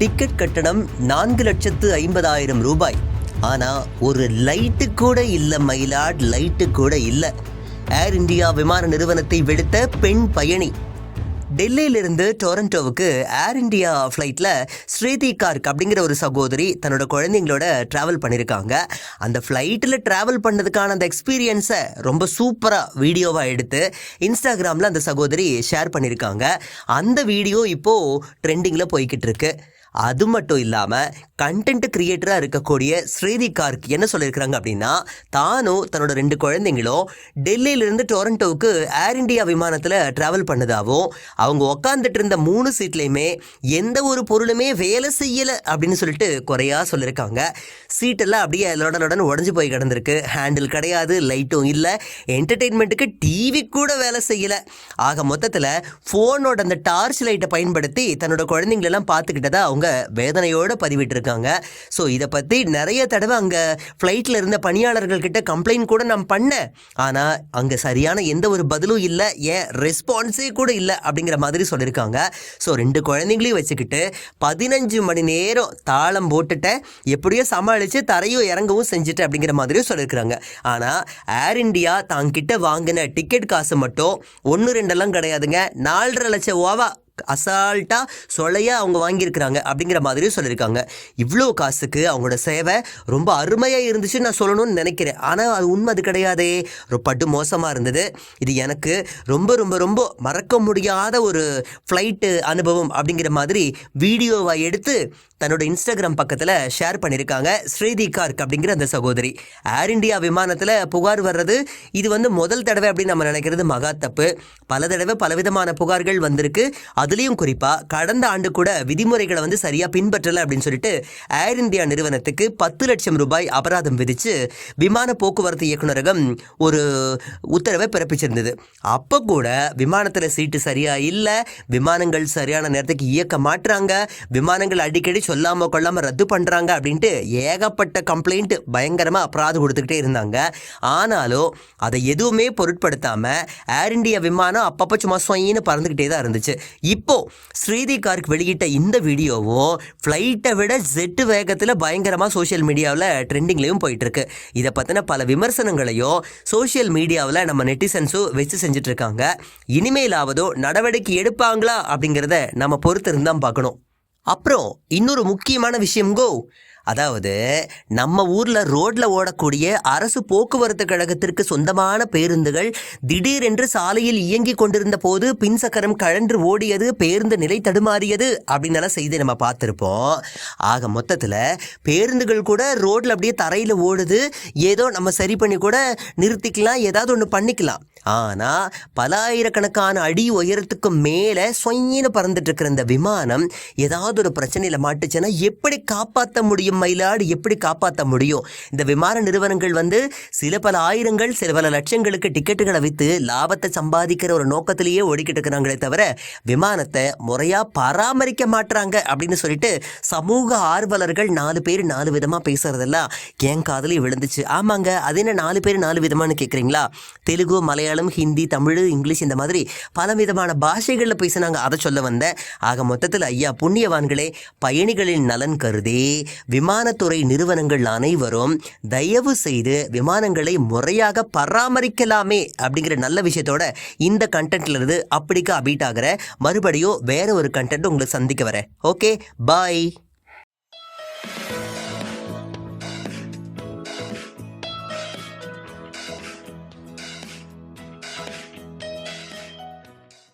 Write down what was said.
Ticket கட்டணம் நான்கு லட்சத்து ஐம்பதாயிரம் ரூபாய். ஆனால் ஒரு லைட்டு கூட இல்லை மயிலாட் லைட்டு கூட இல்லை. ஏர் இந்தியா விமான நிறுவனத்தை விடுத்த பெண் பயணி. டெல்லியிலிருந்து டொரண்டோவுக்கு ஏர் இந்தியா ஃப்ளைட்டில் ஸ்ரீதி கார்க் அப்படிங்கிற ஒரு சகோதரி தன்னோட குழந்தைங்களோட ட்ராவல் பண்ணியிருக்காங்க அந்த ஃப்ளைட்டில் ட்ராவல் பண்ணதுக்கான அந்த எக்ஸ்பீரியன்ஸை ரொம்ப சூப்பராக வீடியோவாக எடுத்து இன்ஸ்டாகிராமில் அந்த சகோதரி ஷேர் பண்ணியிருக்காங்க அந்த வீடியோ இப்போது ட்ரெண்டிங்கில் போய்கிட்டு இருக்குது அது மட்டும் இல்லாமல் கண்டென்ட் கிரியேட்டராக இருக்கக்கூடிய ஸ்ரீதி கார்க் என்ன சொல்லியிருக்கிறாங்க அப்படின்னா தானும் தன்னோட ரெண்டு குழந்தைங்களும் டெல்லியிலிருந்து டொரண்டோவுக்கு ஏர் இண்டியா விமானத்தில் ட்ராவல் பண்ணதாகவும் அவங்க உக்காந்துட்டு இருந்த மூணு சீட்லேயுமே எந்த ஒரு பொருளுமே வேலை செய்யலை அப்படின்னு சொல்லிட்டு குறையா சொல்லியிருக்காங்க. சீட்டெல்லாம் அப்படியே லொடலுடன் உடஞ்சி போய் கிடந்திருக்கு. ஹேண்டில் கிடையாது லைட்டும் இல்லை. என்டர்டெயின்மெண்ட்டுக்கு டிவி கூட வேலை செய்யலை. ஆக மொத்தத்தில் ஃபோனோட அந்த டார்ச் லைட்டை பயன்படுத்தி தன்னோட குழந்தைங்களெல்லாம் பார்த்துக்கிட்டதா அவங்க வேதனையோடு பதிவிட்டிருக்காங்க. ஸோ இதை பற்றி நிறைய தடவை அங்கே ஃப்ளைட்டில் இருந்த பணியாளர்கள் கிட்ட கம்ப்ளைண்ட் கூட நான் பண்ணேன். ஆனால் அங்கே சரியான எந்த ஒரு பதிலும் இல்லை. ஏன்? ரெஸ்பான்ஸே கூட இல்லை அப்படிங்கிற மாதிரி சொல்லியிருக்காங்க ஸோ ரெண்டு குழந்தைங்களையும் வச்சுக்கிட்டு பதினஞ்சு மணி நேரம் தாளம் போட்டுட்டேன். எப்படியோ சமாளித்து தரையும் இறங்கவும் செஞ்சுட்டேன் அப்படிங்கிற மாதிரியும் சொல்லியிருக்கிறாங்க ஆனால் ஏர் இந்தியா தாங்கிட்ட வாங்கின டிக்கெட் காசு மட்டும் ஒன்று ரெண்டெல்லாம் கிடையாதுங்க. நாலரை லட்சம் ஓவா அசால்ட்டா சொலையா அவங்க வாங்கியிருக்கிறாங்க அப்படிங்கிற மாதிரியும் சொல்லியிருக்காங்க. இவ்வளோ காசுக்கு அவங்களோட சேவை ரொம்ப அருமையாக இருந்துச்சுன்னு நான் சொல்லணும்னு நினைக்கிறேன். ஆனால் அது உண்மை அது கிடையாதே. ரொம்ப பட்டு மோசமாக இருந்தது. இது எனக்கு ரொம்ப ரொம்ப ரொம்ப மறக்க முடியாத ஒரு ஃப்ளைட்டு அனுபவம் அப்படிங்கிற மாதிரி வீடியோவை எடுத்து தன்னோட இன்ஸ்டாகிராம் பக்கத்தில் ஷேர் பண்ணியிருக்காங்க. ஸ்ரீதி கார்க் அப்படிங்கிற அந்த சகோதரி. ஏர் இண்டியா விமானத்தில் புகார் வர்றது இது வந்து முதல் தடவை அப்படின்னு நம்ம நினைக்கிறது மகா தப்பு. பல தடவை பலவிதமான புகார்கள் வந்திருக்கு. அது அதுலேயும் குறிப்பாக கடந்த ஆண்டு கூட விதிமுறைகளை வந்து சரியாக பின்பற்றலை அப்படின்னு சொல்லிட்டு ஏர் இந்தியா நிறுவனத்துக்கு பத்து லட்சம் ரூபாய் அபராதம் விதித்து விமான போக்குவரத்து இயக்குநரகம் ஒரு உத்தரவை பிறப்பிச்சிருந்தது. அப்போ கூட விமானத்தில் சீட்டு சரியாக இல்லை விமானங்கள் சரியான நேரத்துக்கு இயக்க மாட்டுறாங்க விமானங்கள் அடிக்கடி சொல்லாமல் கொள்ளாமல் ரத்து பண்ணுறாங்க அப்படின்ட்டு ஏகப்பட்ட கம்ப்ளைண்ட் பயங்கரமாக அபராதம் கொடுத்துக்கிட்டே இருந்தாங்க. ஆனாலும் அதை எதுவுமே பொருட்படுத்தாமல் ஏர் இந்தியா விமானம் அப்பப்போ சும்மா சொயின்னு பறந்துக்கிட்டே தான் இருந்துச்சு. இப்போ ஸ்ரீதி கார்க் வெளியிட்ட இந்த வீடியோவும் ஃப்ளைட்டை விட ஜெட்டு வேகத்தில் பயங்கரமாக சோஷியல் மீடியாவில் ட்ரெண்டிங்லேயும் போயிட்டுருக்கு. இதை பற்றின பல விமர்சனங்களையும் சோஷியல் மீடியாவில் நம்ம நெட்டிசன்ஸும் வச்சு செஞ்சுட்ருக்காங்க இனிமேலாவதோ நடவடிக்கை எடுப்பாங்களா அப்படிங்கிறத நம்ம பொறுத்து இருந்தால் பார்க்கணும். அப்புறம் இன்னொரு முக்கியமான விஷயம் கோ. அதாவது நம்ம ஊரில் ரோட்டில் ஓடக்கூடிய அரசு போக்குவரத்து கழகத்திற்கு சொந்தமான பேருந்துகள் திடீரென்று சாலையில் இயங்கி கொண்டிருந்த போது பின் சக்கரம் கழன்று ஓடியது பேருந்து நிலை தடுமாறியது அப்படின்னு செய்தி நம்ம பார்த்துருப்போம். ஆக மொத்தத்தில் பேருந்துகள் கூட ரோட்டில் அப்படியே தரையில் ஓடுது. ஏதோ நம்ம சரி பண்ணி கூட நிறுத்திக்கலாம் ஏதாவது ஒன்று பண்ணிக்கலாம். ஆனால் பல ஆயிரக்கணக்கான அடி உயரத்துக்கு மேலே சொயின்னு பறந்துட்டு இருக்கிற இந்த விமானம் ஏதாவது ஒரு பிரச்சனையில் மாட்டுச்சுன்னா எப்படி காப்பாற்ற முடியும் மயிலாடு எப்படி காப்பாற்ற முடியும்? இந்த விமான நிறுவனங்கள் வந்து சில பல ஆயிரங்கள் சில பல லட்சங்களுக்கு டிக்கெட்டுகளை விற்று லாபத்தை சம்பாதிக்கிற ஒரு நோக்கத்திலேயே ஓடிக்கிட்டு இருக்கிறாங்களே தவிர விமானத்தை முறையாக பராமரிக்க மாட்டுறாங்க அப்படின்னு சொல்லிட்டு சமூக ஆர்வலர்கள் நாலு பேர் நாலு விதமாக பேசுறதெல்லாம் என் காதலையும் விழுந்துச்சு. ஆமாங்க அது என்ன நாலு பேர் நாலு விதமானு கேட்குறீங்களா தெலுங்கு மலையாளம் ஹிந்தி தமிழ் இங்கிலீஷ் இந்த மாதிரி பல விதமான பாஷைகளில் பேசினாங்க. அதை சொல்ல வந்தேன் ஆக மொத்தத்தில் ஐயா புண்ணியவான்களே பயணிகளின் நலன் கருதி விமானத்துறை நிறுவனங்கள் அனைவரும் தயவு செய்து விமானங்களை முறையாக பராமரிக்கலாமே அப்படிங்கிற நல்ல விஷயத்தோட இந்த கண்டென்ட்ல இருந்து அப்படிக்கா அபீட் ஆகிற. மறுபடியும் வேற ஒரு கண்டென்ட் உங்களை சந்திக்க வரேன். Okay bye